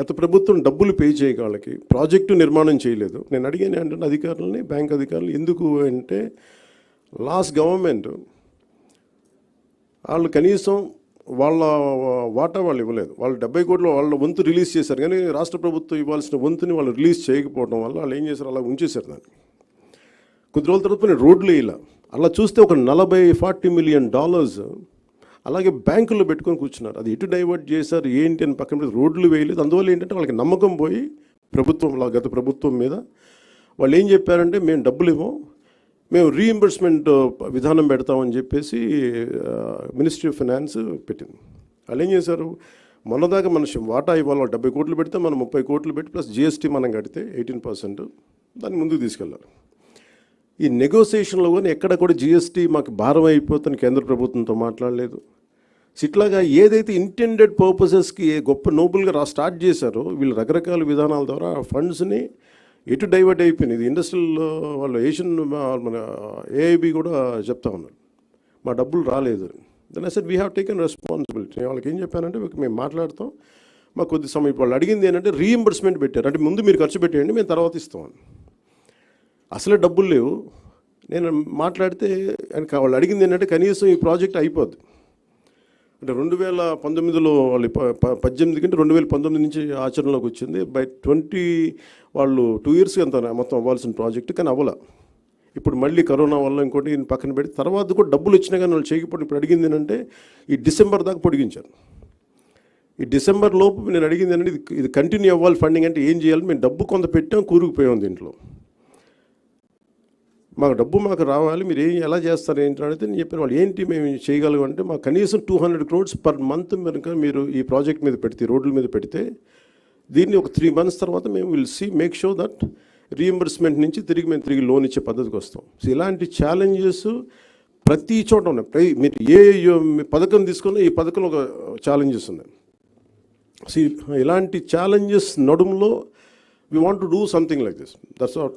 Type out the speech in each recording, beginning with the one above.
గత ప్రభుత్వం డబ్బులు పే చేయక వాళ్ళకి ప్రాజెక్టు నిర్మాణం చేయలేదు. నేను అడిగాను ఏంటంటే అధికారులని బ్యాంక్ అధికారులు ఎందుకు అంటే లాస్ట్ గవర్నమెంట్ వాళ్ళు కనీసం వాళ్ళ వాటా వాళ్ళు ఇవ్వలేదు. వాళ్ళు డెబ్బై కోట్లు వాళ్ళ వంతు రిలీజ్ చేశారు. కానీ రాష్ట్ర ప్రభుత్వం ఇవ్వాల్సిన వంతుని వాళ్ళు రిలీజ్ చేయకపోవడం వల్ల వాళ్ళు ఏం చేశారు? అలా ఉంచేశారు దాన్ని. కొద్ది రోజుల తర్వాత నేను రోడ్లు ఇలా అలా చూస్తే ఒక నలభై ఫార్టీ మిలియన్ డాలర్స్ అలాగే బ్యాంకుల్లో పెట్టుకొని కూర్చున్నారు. అది ఎటు డైవర్ట్ చేశారు? ఏంటి అని పక్కన రోడ్లు వేయలేదు. అందువల్ల ఏంటంటే వాళ్ళకి నమ్మకం పోయి ప్రభుత్వం లా- గత ప్రభుత్వం మీద వాళ్ళు ఏం చెప్పారంటే మేము డబ్బులు ఇవ్వం. మేము రీఎంబర్స్మెంట్ విధానం పెడతామని చెప్పేసి మినిస్ట్రీ ఆఫ్ ఫైనాన్స్ పెట్టింది. వాళ్ళు ఏం చేశారు? మొన్నదాకా మన వాటా ఇవ్వాలి? డెబ్బై కోట్లు పెడితే మనం ముప్పై కోట్లు పెట్టి ప్లస్ జిఎస్టీ మనం కడితే ఎయిటీన్ పర్సెంట్. దాన్ని ముందుకు తీసుకెళ్ళాలి ఈ నెగోసియేషన్లో కానీ ఎక్కడ కూడా జిఎస్టీ మాకు భారం అయిపోతుంది కేంద్ర ప్రభుత్వంతో మాట్లాడలేదు. ఇట్లాగా ఏదైతే ఇంటెండెడ్ పర్పసెస్కి గొప్ప నోబుల్గా రా స్టార్ట్ చేశారో వీళ్ళు రకరకాల విధానాల ద్వారా ఫండ్స్ని ఎటు డైవర్ట్ అయిపోయింది ఇది ఇండస్ట్రియల్ వాళ్ళు ఏషియన్ మన ఏఐబి కూడా చెప్తా ఉన్నారు. మా డబ్బులు రాలేదు then I said we have taken responsibility వాళ్ళకి ఏం చెప్పానంటే మేము మాట్లాడతాం. మాకు కొద్ది సమయం వాళ్ళు అడిగింది ఏంటంటే రీఎంబర్స్మెంట్ పెట్టారు. అంటే ముందు మీరు ఖర్చు పెట్టేయండి మేము తర్వాత ఇస్తామని అసలే డబ్బులు లేవు. నేను మాట్లాడితే వాళ్ళు అడిగింది ఏంటంటే కనీసం ఈ ప్రాజెక్ట్ అయిపోద్ది. అంటే రెండు వేల పంతొమ్మిదిలో వాళ్ళు ప- పద్దెనిమిది కంటే రెండు వేల పంతొమ్మిది నుంచి ఆచరణలోకి వచ్చింది. బై ట్వంటీ వాళ్ళు టూ ఇయర్స్ అంత మొత్తం అవ్వాల్సిన ప్రాజెక్ట్ కానీ అవ్వల. ఇప్పుడు మళ్ళీ కరోనా వల్ల ఇంకోటి పక్కన పెట్టి తర్వాత కూడా డబ్బులు వచ్చినా కానీ వాళ్ళు చేయకపోతే ఇప్పుడు అడిగింది ఏంటంటే ఈ డిసెంబర్ దాకా పొడిగించారు. ఈ డిసెంబర్ లోపు నేను అడిగింది ఏంటంటే ఇది ఇది కంటిన్యూ అవ్వాలి ఫండింగ్ అంటే ఏం చేయాలి? మేము డబ్బు కొంత పెట్టాం కూరుకుపోయాం దీంట్లో. మాకు డబ్బు మాకు రావాలి మీరు ఏం ఎలా చేస్తారు ఏంటి అడిగితే నేను చెప్పాను వాళ్ళు ఏంటి మేము చేయగలం అంటే మాకు కనీసం two hundred crores per month కనుక మీరు ఈ ప్రాజెక్ట్ మీద పెడితే రోడ్ల మీద పెడితే దీన్ని ఒక త్రీ మంత్స్ తర్వాత మేము will see make show that reimbursement నుంచి తిరిగి మేము తిరిగి లోన్ ఇచ్చే పద్ధతికి వస్తాం. సో ఇలాంటి ఛాలెంజెస్ ప్రతి చోట ఉన్నాయి. ప్రై మీరు ఏ పథకం తీసుకున్నా ఈ పథకంలో ఒక ఛాలెంజెస్ ఉన్నాయి. సో ఇలాంటి challenges నడుములో we want to do something like this that's what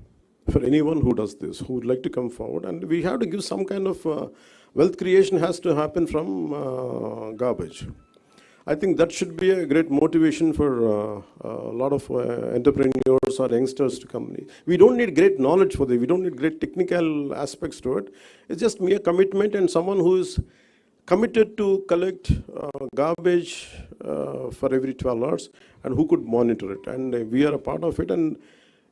for anyone who does this, who would like to come forward, and we have to give some kind of uh, wealth creation has to happen from uh, garbage. I think that should be a great motivation for uh, a lot of uh, entrepreneurs or youngsters to come. We don't need great knowledge for this. We don't need great technical aspects to it. It's just mere commitment and someone who is committed to collect uh, garbage uh, for every 12 hours and who could monitor it. And we are a part of it. And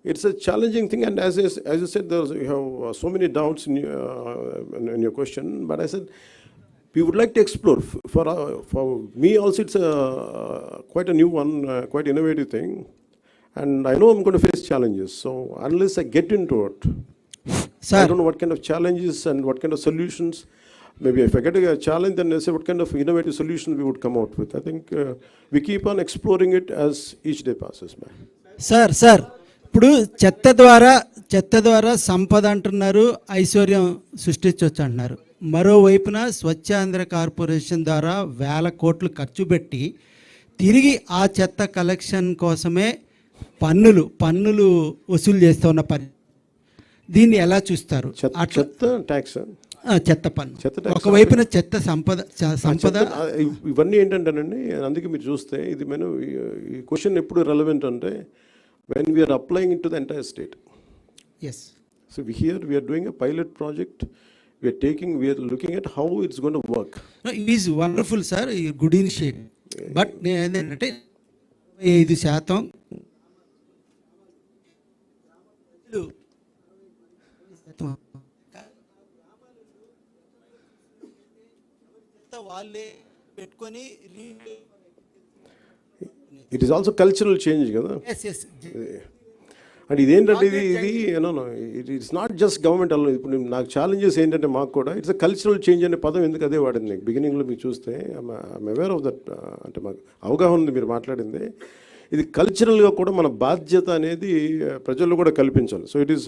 it's a challenging thing. And as, as you said, there's, you have uh, so many doubts in, your, uh, in, in, your question. But I said, we would like to explore. For, uh, for me also, it's a, uh, quite a new one, uh, quite innovative thing. And I know I'm going to face challenges. So unless I get into it, Sir. I don't know what kind of challenges and what kind of solutions. Maybe if I get a challenge, then I say what kind of innovative solution we would come out with. I think uh, we keep on exploring it as each day passes by. Sir, sir. ఇప్పుడు చెత్త ద్వారా చెత్త ద్వారా సంపద అంటున్నారు ఐశ్వర్యం సృష్టించవచ్చు అంటున్నారు మరోవైపున స్వచ్ఛాంధ్ర కార్పొరేషన్ ద్వారా వేల కోట్లు ఖర్చు పెట్టి తిరిగి ఆ చెత్త కలెక్షన్ కోసమే పన్నులు పన్నులు వసూలు చేస్తున్న పని దీన్ని ఎలా చూస్తారు? చెత్త ట్యాక్స్ చెత్త పన్ను. చెత్త ఒకవైపున చెత్త సంపద సంపద ఇవన్నీ ఏంటంటేనండి అందుకే మీరు చూస్తే ఇది మనం ఈ క్వశ్చన్ ఎప్పుడు రెలవెంట్ అంటే when we're applying in to the entire state yes so here we're doing a pilot project we're taking we're looking at how it's gonna work it is wonderful sir ఈ good initiative but నేను ఏంటంటే ఐదు శాతం. వాళ్ళే పెట్టుకొని it is also cultural change కదా. And ఇదేంటంటే ఇది ఇది no it it's not just government అలా ఇప్పుడు నాకు ఛాలెంజెస్ ఏంటంటే మాకు కూడా ఇట్స్ అ కల్చరల్ చేంజ్ అనే పదం ఎందుకు అదే వాడింది? బిగినింగ్లో మీకు చూస్తే ఐమ్ అవేర్ ఆఫ్ దట్ అంటే మాకు అవగాహన ఉంది మీరు మాట్లాడింది. ఇది కల్చరల్గా కూడా మన బాధ్యత అనేది ప్రజల్లో కూడా కల్పించాలి. So it is